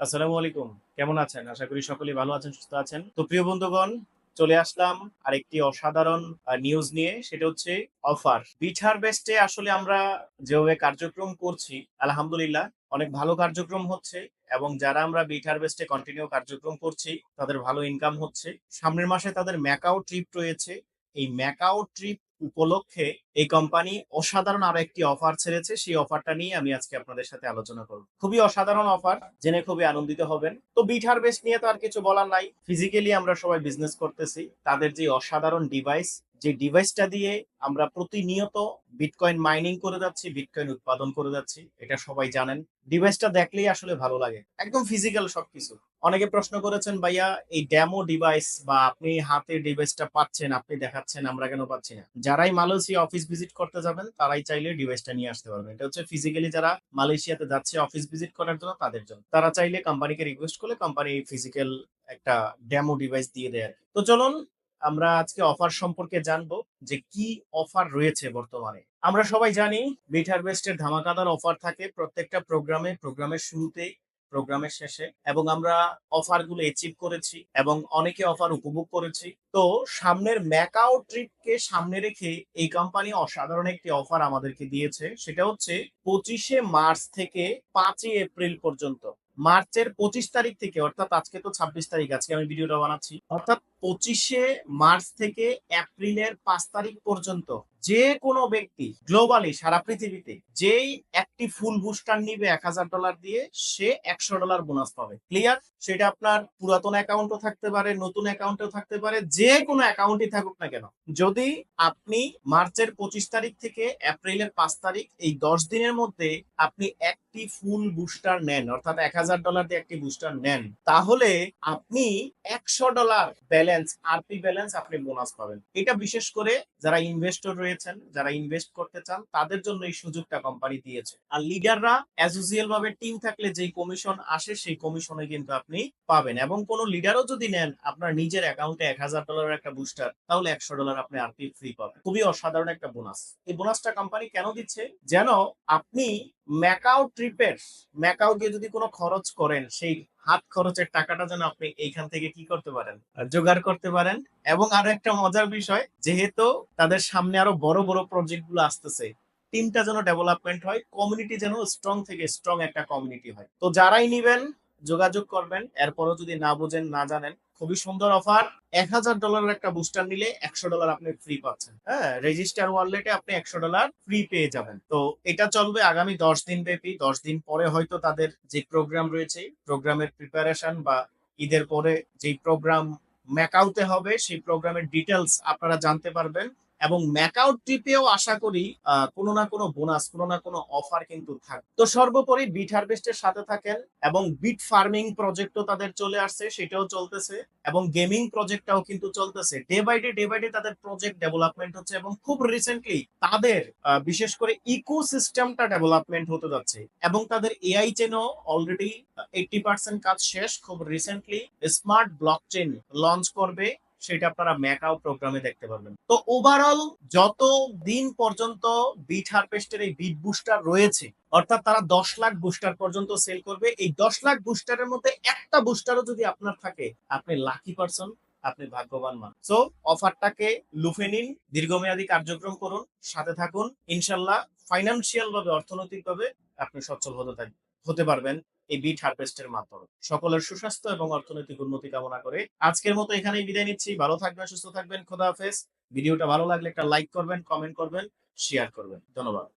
আসসালামু আলাইকুম। কেমন আছেন? আশা করি সকলেই ভালো আছেন, সুস্থ আছেন। তো প্রিয় বন্ধুগণ, চলে আসলাম আরেকটি অসাধারণ নিউজ নিয়ে। সেটা হচ্ছে অফার বিঠার বেস্টে আসলে আমরা যেভাবে কার্যক্রম করছি, আলহামদুলিল্লাহ, অনেক ভালো কার্যক্রম হচ্ছে এবং যারা আমরা বিট হারভেস্টে কন্টিনিউ কার্যক্রম করছি, তাদের ভালো ইনকাম হচ্ছে। সামনের মাসে তাদের ম্যাকাও ট্রিপ রয়েছে। এই ম্যাকাও ট্রিপ উপলক্ষে এই কোম্পানি অসাধারণ আরও একটি অফার ছেড়েছে। সেই অফারটা নিয়ে আমি আজকে আপনাদের সাথে আলোচনা করব। খুবই অসাধারণ অফার জেনে খুবই আনন্দিত হবেন। তো বিট হারভেস্ট নিয়ে তো আর কিছু বলার নাই। ফিজিক্যালি আমরা সবাই বিজনেস করতেছি। তাদের যে অসাধারণ ডিভাইস যে ডিভাইসটা দিয়ে আমরা প্রতিনিয়ত বিটকয়েন মাইনিং করে যাচ্ছি, বিটকয়েন উৎপাদন করে যাচ্ছি, এটা সবাই জানেন। ডিভাইসটা দেখলেই আসলে ভালো লাগে। একদম ফিজিক্যাল সবকিছু। অনেকে প্রশ্ন করেছেন, ভাইয়া, এই ডেমো ডিভাইস বা আপনি হাতে ডিভাইসটা পাচ্ছেন, আপনি দেখাচ্ছেন, আমরা কেন পাচ্ছি না? যারাই মালয়েশিয়া অফিস ভিজিট করতে যাবেন, তারাই চাইলে ডিভাইসটা নিয়ে আসতে পারবেন। এটা হচ্ছে ফিজিক্যালি যারা মালয়েশিয়াতে যাচ্ছে অফিস ভিজিট করার জন্য, তাদের জন্য। তারা চাইলে কোম্পানিকে রিকোয়েস্ট করলে কোম্পানি ফিজিক্যাল একটা ডেমো ডিভাইস দিয়ে দেয় তো চলুন আমরা আজকে অফার সম্পর্কে জানব যে কি অফার রয়েছে বর্তমানে। আমরা সবাই জানি বিট হারভেস্টের ধামাকাদার অফার থাকে প্রত্যেকটা প্রোগ্রামে প্রোগ্রামের শুরুতে প্রোগ্রামের শেষে এবং আমরা অফারগুলো অ্যাচিভ করেছি এবং অনেকে অফার উপভোগ করেছি। তো সামনের ম্যাকাও ট্রিপকে সামনে রেখে এই কোম্পানি অসাধারণ একটি অফার আমাদেরকে দিয়েছে। সেটা হচ্ছে পঁচিশে মার্চ থেকে পাঁচই এপ্রিল পর্যন্ত। মার্চের পঁচিশ তারিখ থেকে, অর্থাৎ আজকে তো ছাব্বিশ তারিখ, আজকে আমি ভিডিওটা বানাচ্ছি। অর্থাৎ পঁচিশে মার্চ থেকে এপ্রিলের পাঁচ তারিখ পর্যন্ত। যে কোনো ব্যক্তি গ্লোবালি সারা পৃথিবীতে, যেই একটি ফুল বুস্টার নিবে এক হাজার ডলার দিয়ে, সে একশো ডলার বোনাস পাবে। ক্লিয়ার সেটা আপনার পুরাতন অ্যাকাউন্টও থাকতে পারে, নতুন অ্যাকাউন্টও থাকতে পারে যে কোনো অ্যাকাউন্টই থাকুক না কেন। যদি আপনি মার্চের পঁচিশ তারিখ থেকে এপ্রিলের পাঁচ তারিখ, এই দশ দিনের মধ্যে আপনি একটি ফুল বুস্টার নেন, অর্থাৎ এক হাজার ডলার দিয়ে একটি বুস্টার নেন, তাহলে আপনি একশো ডলার ব্যালেন্স আরপি ব্যালেন্স আপনি বোনাস পাবেন। এটা বিশেষ করে যারা ইনভেস্টর রয়েছেন যারা ইনভেস্ট করতে চান, তাদের জন্য এই সুযোগটা কোম্পানি দিয়েছে। আর লিডাররা অ্যাজ ভাবে টিম থাকলে যেই কমিশন আসে, সেই কমিশনে কিন্তু আপনি পাবেন। এবং কোনো লিডারও যদি নেন, আপনার নিজের অ্যাকাউন্টে এক হাজার ডলারের একটা বুস্টার তাহলে একশো ডলার আপনি আরপি ফ্রি পাবেন। খুবই অসাধারণ একটা বোনাস এই বোনাসটা কোম্পানি কেন দিচ্ছে? যেন আপনি ম্যাকাও ট্রিপের ম্যাকাও গিয়ে যদি কোনো খরচ করেন, সেই হাত খরচের টাকাটা যেন আপনি এইখান থেকে কি করতে পারেন? জোগাড় করতে পারেন। এবং আরও একটা মজার বিষয়, যেহেতু তাদের সামনে আরও বড় বড় প্রজেক্টগুলো আসতেছে টিমটা যেন ডেভেলপমেন্ট হয় কমিউনিটি যেন স্ট্রং থেকে স্ট্রং একটা কমিউনিটি হয়। তো যারাই নিবেন, যোগাযোগ করবেন, এরপরও যদি না বুঝেন, না জানেন খুবই সুন্দর অফার এক হাজার ডলারের একটা বুস্টার নিলে একশো ডলার আপনি ফ্রি পাচ্ছেন। হ্যাঁ রেজিস্টার ওয়ালেটে আপনি একশো ডলার ফ্রি পেয়ে যাবেন। তো এটা চলবে আগামী দশ দিন ব্যাপী। দশ দিন পরে হয়তো তাদের যে প্রোগ্রাম রয়েছে প্রোগ্রামের প্রিপারেশন বা ঈদের পরে যেই প্রোগ্রাম ম্যাকাউতে হবে, সেই প্রোগ্রামের ডিটেলস আপনারা জানতে পারবেন। এবং ম্যাকআউট ট্রিপেও আশা করি কোনো না কোনো বোনাস কোনো না কোনো অফার কিন্তু থাকবে তো সর্বোপরি বিট হারভেস্টের সাথে থাকেন এবং বিট ফার্মিং প্রজেক্টও তাদের চলে আসছে, সেটাও চলতেছে এবং গেমিং প্রজেক্টটাও কিন্তু চলতেছে। Day by day day by day তাদের প্রজেক্ট ডেভেলপমেন্ট হচ্ছে এবং খুব রিসেন্টলি তাদের বিশেষ করে ইকো সিস্টেমটা ডেভেলপমেন্ট হতে যাচ্ছে এবং তাদের এআই চেনও অলরেডি এইটি পার্সেন্ট কাজ শেষ। খুব recently smart blockchain launch করবে সেটা আপনারা ম্যাকাও প্রোগ্রামে দেখতে পারবেন। তো ওভারঅল যত দিন পর্যন্ত বিট হারভেস্টের এই বিট বুস্টার রয়েছে, অর্থাৎ তারা দশ লাখ বুস্টার পর্যন্ত সেল করবে, এই দশ লাখ বুস্টারের মধ্যে একটা বুস্টারও যদি আপনার থাকে, আপনি লাকি পারসন আপনি ভাগ্যবান মান সো অফারটাকে লুফে নিন, দীর্ঘমেয়াদী কার্যক্রম করুন, সাথে থাকুন, ইনশাল্লাহ ফাইন্যান্সিয়াল ভাবে অর্থনৈতিক ভাবে আপনি সচ্ছল হতে হতে পারবেন। এই বিট হারভেস্টের মাধ্যমে। সকলের সুস্বাস্থ্য এবং অর্থনৈতিক উন্নতি কামনা করে আজকের মতো এখানেই বিদায় নিচ্ছি। ভালো থাকবেন, সুস্থ থাকবেন, খোদা হাফেজ। ভিডিওটা ভালো লাগলে একটা লাইক করবেন, কমেন্ট করবেন, শেয়ার করবেন। ধন্যবাদ।